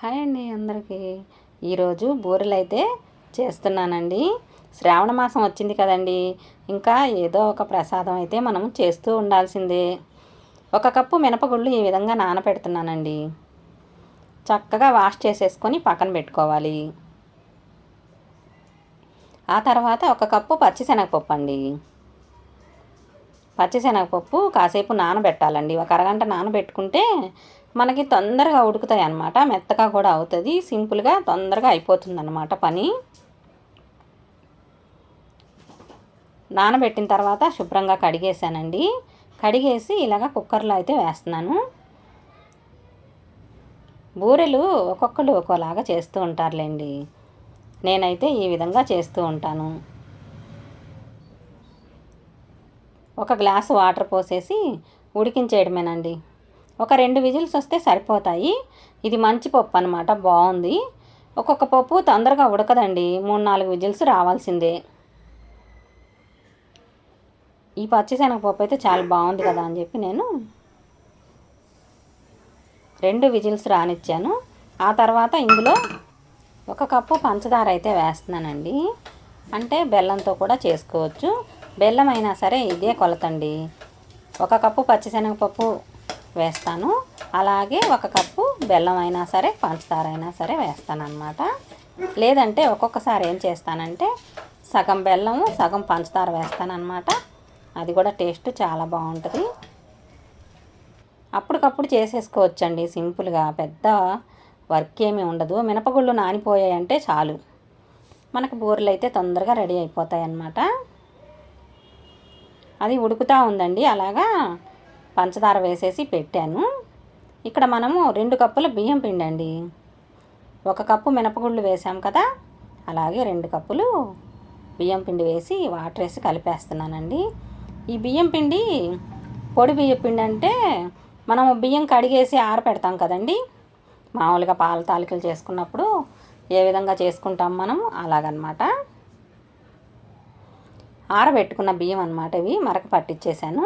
Hi అండి అందరికీ. ఈరోజు బూరెలు అయితే చేస్తున్నానండి. శ్రావణ మాసం వచ్చింది కదండి. ఇంకా ఏదో ఒక ప్రసాదం అయితే మనం చేస్తూ ఉండాల్సిందే. ఒక కప్పు మినపగుళ్ళు ఈ విధంగా నానబెడుతున్నానండి చక్కగా వాష్ చేసేసుకొని పక్కన పెట్టుకోవాలి. ఆ తర్వాత ఒక కప్పు పచ్చిశనగపప్పు అండి. పచ్చిశనగపప్పు కాసేపు నానబెట్టాలండి. ఒక అరగంట నానబెట్టుకుంటే మనకి తొందరగా ఉడుకుతాయి అన్నమాట మెత్తగా కూడా అవుతుంది. సింపుల్గా తొందరగా అయిపోతుంది అన్నమాట పని. నానబెట్టిన తర్వాత శుభ్రంగా కడిగేసానండి కడిగేసి ఇలాగ కుక్కర్లో అయితే వేస్తున్నాను. బూరెలు ఒక్కొక్కళ్ళు ఒక్కోలాగా చేస్తూ ఉంటారులేండి. నేనైతే ఈ విధంగా చేస్తూ ఉంటాను. ఒక గ్లాసు వాటర్ పోసేసి ఉడికించేయడమేనండి. ఒక రెండు విజిల్స్ వస్తే సరిపోతాయి. ఇది మంచి పప్పు అనమాట బాగుంది. ఒక్కొక్క పప్పు తొందరగా ఉడకదండి. మూడు నాలుగు విజిల్స్ రావాల్సిందే. ఈ పచ్చిశనగపప్పు అయితే చాలా బాగుంది కదా అని చెప్పి నేను రెండు విజిల్స్ రానిచ్చాను. ఆ తర్వాత ఇందులో ఒక కప్పు పంచదార అయితే వేస్తున్నానండి. అంటే బెల్లంతో కూడా చేసుకోవచ్చు. బెల్లం అయినా సరే ఇదే కొలతండి. ఒక కప్పు పచ్చిశనగపప్పు వేస్తాను. అలాగే ఒక కప్పు బెల్లం అయినా సరే పంచదార అయినా సరే వేస్తాను అనమాట లేదంటే ఒక్కొక్కసారి ఏం చేస్తానంటే సగం బెల్లము సగం పంచదార వేస్తాను అనమాట అది కూడా టేస్ట్ చాలా బాగుంటుంది. అప్పటికప్పుడు చేసేసుకోవచ్చండి సింపుల్గా. పెద్ద వర్క్ ఏమీ ఉండదు. మినపగుళ్ళు నానిపోయాయంటే చాలు. మనకు బూరెలు అయితే తొందరగా రెడీ అయిపోతాయి అన్నమాట అది ఉడుకుతూ ఉందండి. అలాగా పంచదార వేసేసి పెట్టాను. ఇక్కడ మనము రెండు కప్పుల బియ్యం పిండి అండి ఒక కప్పు మినపగుళ్ళు వేసాం కదా అలాగే రెండు కప్పులు బియ్యం పిండి వేసి వాటర్ వేసి కలిపేస్తున్నానండి. ఈ బియ్యం పిండి పొడి బియ్యం పిండి అంటే మనము బియ్యం కడిగేసి ఆరపెడతాం కదండి. మామూలుగా పాల తాలికలు చేసుకున్నప్పుడు ఏ విధంగా చేసుకుంటాం మనం అలాగనమాట. ఆరబెట్టుకున్న బియ్యం అనమాట ఇవి. మరక పట్టించేసాను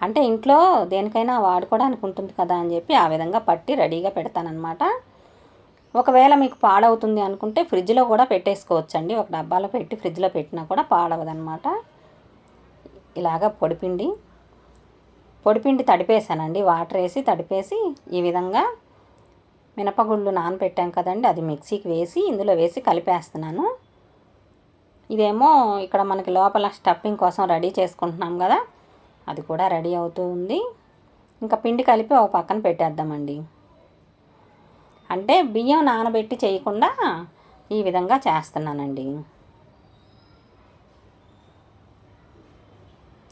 అంటే ఇంట్లో దేనికైనా వాడుకోవడానికి ఉంటుంది కదా అని చెప్పి ఆ విధంగా పట్టి రెడీగా పెడతానమాట ఒకవేళ మీకు పాడవుతుంది అనుకుంటే ఫ్రిడ్జ్లో కూడా పెట్టేసుకోవచ్చండి. ఒక డబ్బాలో పెట్టి ఫ్రిడ్జ్లో పెట్టినా కూడా పాడవదనమాట ఇలాగ పొడిపిండి పొడిపిండి తడిపేసానండి. వాటర్ వేసి తడిపేసి ఈ విధంగా మినపగుళ్ళు నానబెట్టాం కదండి అది మిక్సీకి వేసి ఇందులో వేసి కలిపేస్తున్నాను. ఇదేమో ఇక్కడ మనకి లోపల స్టఫింగ్ కోసం రెడీ చేసుకుంటున్నాం కదా. అది కూడా రెడీ అవుతూ ఉంది. ఇంకా పిండి కలిపి ఒక పక్కన పెట్టేద్దామండి. అంటే బియ్యం నానబెట్టి చేయకుండా ఈ విధంగా చేస్తున్నానండి.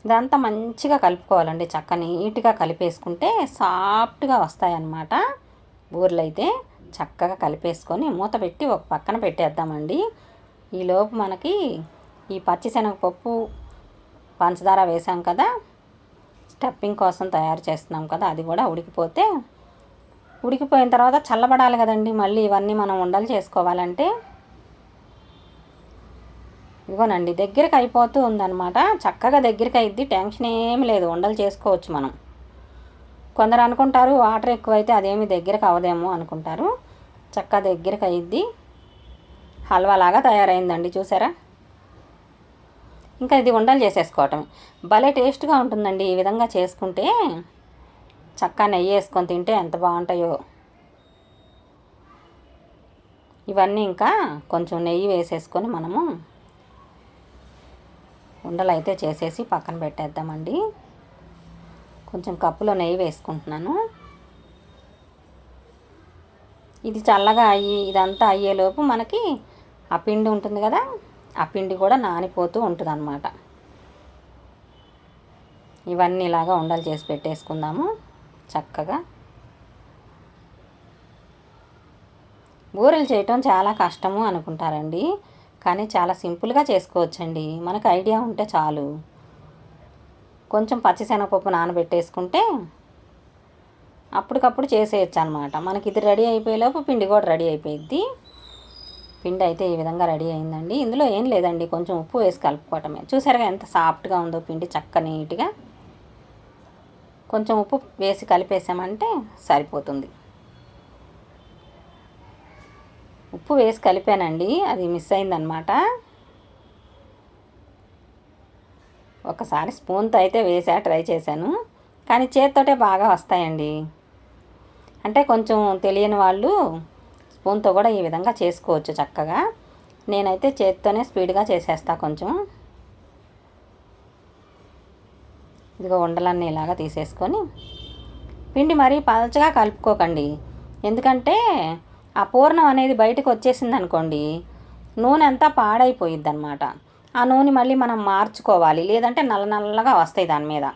ఇదంతా మంచిగా కలుపుకోవాలండి చక్క నీట్గా కలిపేసుకుంటే సాఫ్ట్గా వస్తాయన్నమాట. బూరెలు అయితే చక్కగా కలిపేసుకొని మూత పెట్టి ఒక పక్కన పెట్టేద్దామండి. ఈలోపు మనకి ఈ పచ్చిశనగపప్పు పంచదార వేసాం కదా స్టఫింగ్ కోసం తయారు చేస్తున్నాం కదా అది కూడా ఉడికిపోతే ఉడికిపోయిన తర్వాత చల్లబడాలి కదండి మళ్ళీ ఇవన్నీ మనం ఉండలు చేసుకోవాలంటే. ఇదిగోనండి దగ్గరికి అయిపోతూ ఉందన్నమాట. చక్కగా దగ్గరికి అయిద్ది టెన్షన్ ఏమి లేదు ఉండలు చేసుకోవచ్చు మనం. కొందరు అనుకుంటారు వాటర్ ఎక్కువైతే అదేమి దగ్గరకు అవదేమో అనుకుంటారు. చక్కగా దగ్గరికి అయిద్ది. హల్వాలాగా తయారైందండి చూసారా? ఇంకా ఇది ఉండలు చేసేసుకోవటం భలే టేస్ట్గా ఉంటుందండి ఈ విధంగా చేసుకుంటే. చక్కగా నెయ్యి వేసుకొని తింటే ఎంత బాగుంటాయో. ఇవన్నీ ఇంకా కొంచెం నెయ్యి వేసేసుకొని మనము ఉండలు అయితే చేసేసి పక్కన పెట్టేద్దామండి. కొంచెం కప్పులో నెయ్యి వేసుకుంటున్నాను. ఇది చల్లగా అయ్యి ఇదంతా అయ్యేలోపు మనకి ఆ పిండి ఉంటుంది కదా ఆ పిండి కూడా నానిపోతూ ఉంటుంది అనమాట ఇవన్నీ ఇలాగా ఉండలు చేసి పెట్టేసుకుందాము చక్కగా. బూరెలు చేయటం చాలా కష్టము అనుకుంటారండి కానీ చాలా సింపుల్గా చేసుకోవచ్చండి. మనకు ఐడియా ఉంటే చాలు. కొంచెం పచ్చిశనగపప్పు నానబెట్టేసుకుంటే అప్పటికప్పుడు చేసేయచ్చు అనమాట మనకి ఇది రెడీ అయిపోయేలోపు పిండి కూడా రెడీ అయిపోయిద్ది. పిండి అయితే ఈ విధంగా రెడీ అయిందండి. ఇందులో ఏం లేదండి కొంచెం ఉప్పు వేసి కలుపుకోవటమే. చూసారుగా ఎంత సాఫ్ట్గా ఉందో పిండి చక్క నీట్గా. కొంచెం ఉప్పు వేసి కలిపేసామంటే సరిపోతుంది. ఉప్పు వేసి కలిపానండి అది మిస్ అయిందనమాట ఒకసారి స్పూన్తో అయితే వేసా ట్రై చేశాను. కానీ చేత్తోటే బాగా వస్తాయండి. అంటే కొంచెం తెలియని వాళ్ళు స్పూన్తో కూడా ఈ విధంగా చేసుకోవచ్చు చక్కగా. నేనైతే చేత్తోనే స్పీడ్గా చేసేస్తా కొంచెం. ఇదిగో ఉండలన్నీ ఇలాగా తీసేసుకొని. పిండి మరీ పలచగా కలుపుకోకండి. ఎందుకంటే ఆ పూర్ణం అనేది బయటకు వచ్చేసింది అనుకోండి నూనె అంతా పాడైపోయిద్ది అనమాట ఆ నూనె మళ్ళీ మనం మార్చుకోవాలి. లేదంటే నల్ల నల్లగా వస్తాయి దాని మీద.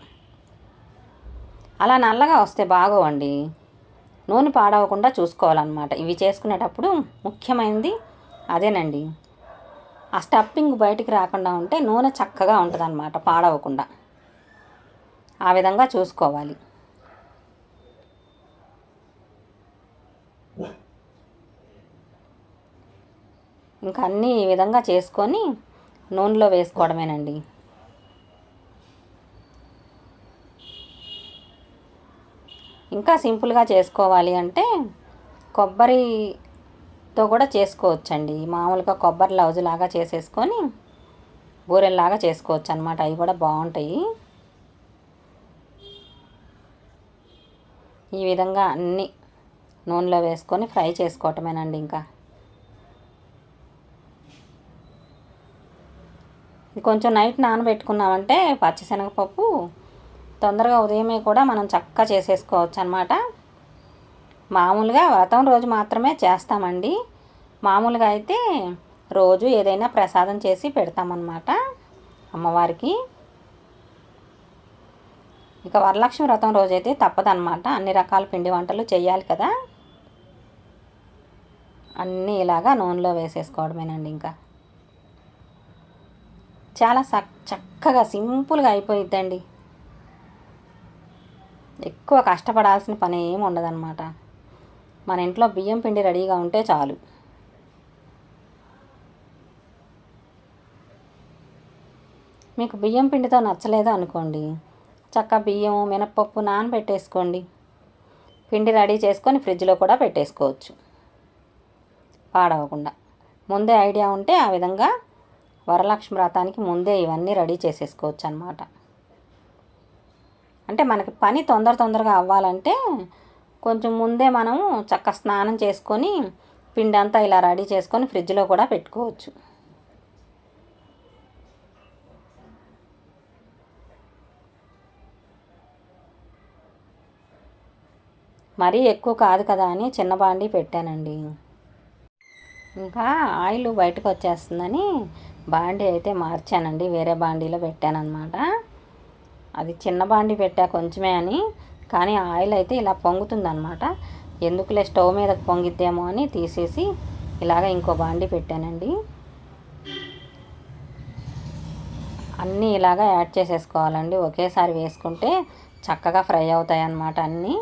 అలా నల్లగా వస్తే బాగోవండి. నూనె పాడవకుండా చూసుకోవాలన్నమాట. ఇవి చేసుకునేటప్పుడు ముఖ్యమైనది అదేనండి. ఆ స్టఫింగ్ బయటికి రాకుండా ఉంటే నూనె చక్కగా ఉంటుంది అన్నమాట పాడవకుండా. ఆ విధంగా చూసుకోవాలి. ఇంకా అన్నీ ఈ విధంగా చేసుకొని నూనెలో వేసుకోవడమేనండి. ఇంకా సింపుల్గా చేసుకోవాలి అంటే కొబ్బరితో కూడా చేసుకోవచ్చండి. మామూలుగా కొబ్బరి లౌజు లాగా చేసేసుకొని బూరెల్లాగా చేసుకోవచ్చు అనమాట అవి కూడా బాగుంటాయి. ఈ విధంగా అన్నీ నూనెలో వేసుకొని ఫ్రై చేసుకోవటమేనండి ఇంకా. కొంచెం నైట్ నానబెట్టుకున్నామంటే పచ్చిశనగపప్పు తొందరగా ఉదయమే కూడా మనం చక్కగా చేసేసుకోవచ్చు అనమాట మామూలుగా వ్రతం రోజు మాత్రమే చేస్తామండి. మామూలుగా అయితే రోజు ఏదైనా ప్రసాదం చేసి పెడతామన్నమాట అమ్మవారికి. ఇక వరలక్ష్మి వ్రతం రోజైతే తప్పదనమాట. అన్ని రకాల పిండి వంటలు చేయాలి కదా. అన్నీ ఇలాగా నూనెలో వేసేసుకోవడమేనండి ఇంకా. చాలా చక్కగా సింపుల్గా అయిపోయిద్దండి. ఎక్కువ కష్టపడాల్సిన పని ఏమి ఉండదన్నమాట. మన ఇంట్లో బియ్యం పిండి రెడీగా ఉంటే చాలు. మీకు బియ్యం పిండితో నచ్చలేదు అనుకోండి. చక్క బియ్యం మినప్పప్పు నానబెట్టేసుకోండి. పిండి రెడీ చేసుకొని ఫ్రిడ్జ్లో కూడా పెట్టేసుకోవచ్చు. పాడవకుండా. ముందే ఐడియా ఉంటే ఆ విధంగా వరలక్ష్మి వ్రతానికి ముందే ఇవన్నీ రెడీ చేసేసుకోవచ్చు అనమాట అంటే మనకి పని తొందర తొందరగా అవ్వాలంటే కొంచెం ముందే మనము చక్క స్నానం చేసుకొని పిండి అంతా ఇలా రెడీ చేసుకొని ఫ్రిడ్జ్లో కూడా పెట్టుకోవచ్చు. మరీ ఎక్కువ కాదు కదా అని చిన్న బాండి పెట్టానండి. ఇంకా ఆయిల్ బయటకు వచ్చేస్తుందని బాండీ అయితే మార్చానండి వేరే బాండీలో పెట్టానమాట అది చిన్న బాండీ పెట్టా కొంచెమే అని. కానీ ఆయిల్ అయితే ఇలా పొంగుతుందనమాట ఎందుకులే స్టవ్ మీద పొంగిద్దేమో అని తీసేసి ఇలాగ ఇంకో బాండి పెట్టానండి. అన్నీ ఇలాగ యాడ్ చేసేసుకోవాలండి. ఒకేసారి వేసుకుంటే చక్కగా ఫ్రై అవుతాయి అన్నమాట అన్నీ.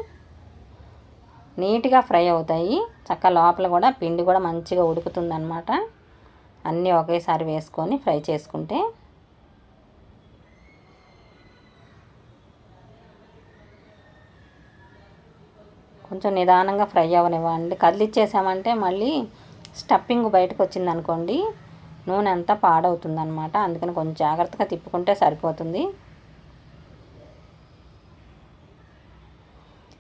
నీట్గా ఫ్రై అవుతాయి. చక్క లోపల కూడా పిండి కూడా మంచిగా ఉడుకుతుందన్నమాట. అన్నీ ఒకేసారి వేసుకొని ఫ్రై చేసుకుంటే కొంచెం నిదానంగా ఫ్రై అవ్వనివ్వండి కదిలిచ్చేసామంటే మళ్ళీ స్టఫింగ్ బయటకు వచ్చింది అనుకోండి నూనె అంతా పాడవుతుంది అనమాట అందుకని కొంచెం జాగ్రత్తగా తిప్పుకుంటే సరిపోతుంది.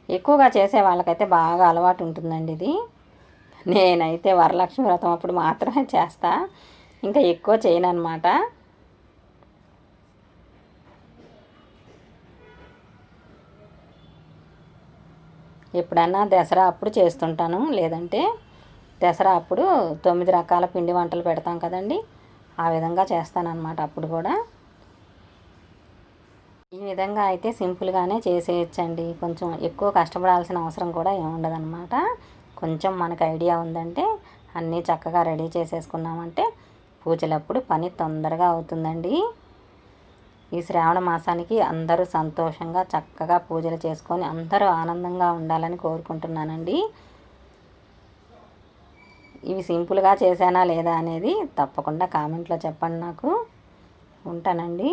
ఎక్కువగా చేసే వాళ్ళకైతే బాగా అలవాటు ఉంటుందండి ఇది. నేనైతే వరలక్ష్మి వ్రతం అప్పుడు మాత్రమే చేస్తా. ఇంకా ఎక్కువ చేయను అనమాట ఎప్పుడన్నా దసరా అప్పుడు చేస్తుంటాను. లేదంటే దసరా అప్పుడు తొమ్మిది రకాల పిండి వంటలు పెడతాం కదండి. ఆ విధంగా చేస్తానన్నమాట అప్పుడు కూడా. ఈ విధంగా అయితే సింపుల్గానే చేసేయచ్చండి. కొంచెం ఎక్కువ కష్టపడాల్సిన అవసరం కూడా ఏముండదన్నమాట కొంచెం మనకు ఐడియా ఉందంటే అన్నీ చక్కగా రెడీ చేసేసుకున్నామంటే పూజలప్పుడు పని తొందరగా అవుతుందండి. ఈ శ్రావణ మాసానికి అందరూ సంతోషంగా చక్కగా పూజలు చేసుకొని అందరూ ఆనందంగా ఉండాలని కోరుకుంటున్నానండి. ఇవి సింపుల్గా చేశానా లేదా అనేది తప్పకుండా కామెంట్లో చెప్పండి నాకు. ఉంటానండి.